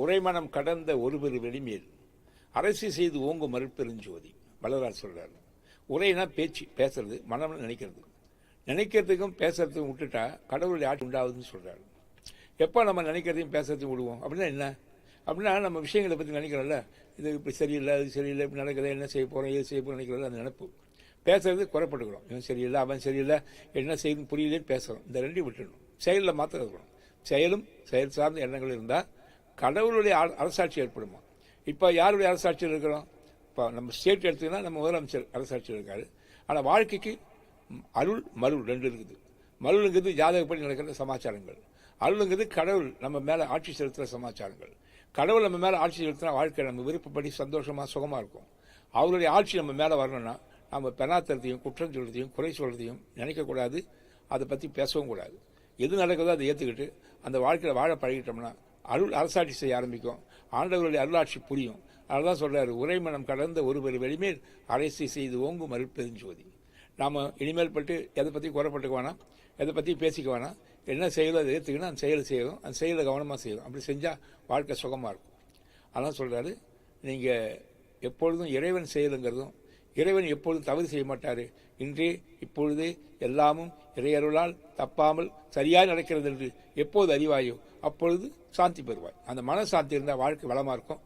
உரைமனம் கடந்த ஒருபெரு வெளிமேல். அரசு செய்து ஓங்கும் மறுப்பெருஞ்சோதி வள்ளலார் சொல்கிறார் உரைனா பேச்சு பேசுறது மனம் நினைக்கிறது. நினைக்கிறதுக்கும் பேசுறதுக்கும் விட்டுட்டா கடவுளுடைய ஆட்சி உண்டாகுதுன்னு சொல்கிறார் எப்போ நம்ம நினைக்கிறதையும் பேசுறதையும் விடுவோம். அப்படின்னா என்ன? அப்படின்னா நம்ம விஷயங்களை பற்றி நினைக்கிறோம்ல. இது இப்படி சரியில்லை அது சரியில்லை இப்படி நடக்குது என்ன செய்ய போகிறோம் எது செய்ய போகிறோம் நினைக்கிறோம்ல அந்த நினைப்பு. பேசுறது குறைப்பட்டுக்கிறோம் இவன் சரியில்லை அவன் சரியில்லை என்ன செய்யணும் புரியலேன்னு பேசுகிறோம் இந்த ரெண்டையும் விட்டுடணும். செயலில் மாத்திரம் இருக்கணும். செயலும் செயல் சார்ந்த எண்ணங்கள் இருந்தால் கடவுளுடைய அரசாட்சி ஏற்படுமா? இப்போ யாருடைய அரசாட்சியில் இருக்கிறோம்? இப்போ நம்ம ஸ்டேட் எடுத்தீங்கன்னா நம்ம முதலமைச்சர் அரசாட்சியில் இருக்காரு. ஆனால் வாழ்க்கைக்கு அருள் மருள் ரெண்டு இருக்குது. மருளுங்கிறது ஜாதகப்படி நடக்கிற சமாச்சாரங்கள். அருளுங்கிறது கடவுள் நம்ம மேலே ஆட்சி செலுத்துகிற சமாச்சாரங்கள். கடவுள் நம்ம மேலே ஆட்சி செலுத்தினா வாழ்க்கை நம்ம விருப்பப்படி சந்தோஷமாக சுகமாக இருக்கும். அவருடைய ஆட்சி நம்ம மேலே வரணும்னா நம்ம பெணாத்துறதையும் குற்றம் சொல்கிறதையும் குறை சொல்கிறதையும் நினைக்கக்கூடாது அதை பற்றி பேசவும் கூடாது. எது நடக்குதோ அதை ஏற்றுக்கிட்டு அந்த வாழ்க்கையில் வாழ பழகிட்டோம்னா அருள் அரசாட்சி செய்ய ஆரம்பிக்கும். ஆண்டவருடைய அருளாட்சி புரியும். அதுதான் சொல்கிறார் உரைமனம் கடந்த ஒருவர் வெளிமேல் அரசை செய்து ஓங்கும் அருட்பெருஞ்சோதி. நாம் இனிமேல் பட்டு எதை பற்றி குறைப்பட்டுக்க வேணாம் எதை பற்றி பேசிக்க வேணாம். என்ன செயலோ அதை ஏற்றுக்கணும் அந்த செயலை செய்யணும் அந்த செயலை கவனமாக செய்யணும். அப்படி செஞ்சால் வாழ்க்கை சுகமாக இருக்கும். அதான் சொல்கிறாரு நீங்கள் எப்பொழுதும் இறைவன் செயலுங்கிறதும் இறைவன் எப்பொழுதும் தவறு செய்ய மாட்டார்? இன்றே இப்பொழுது எல்லாமும் இறையருளால் தப்பாமல் சரியாக நடக்கிறது என்று எப்போது அறிவாயோ அப்பொழுது சாந்தி பெறுவாய். அந்த மன சாந்தி இருந்தால் வாழ்க்கை வளமாக இருக்கும்.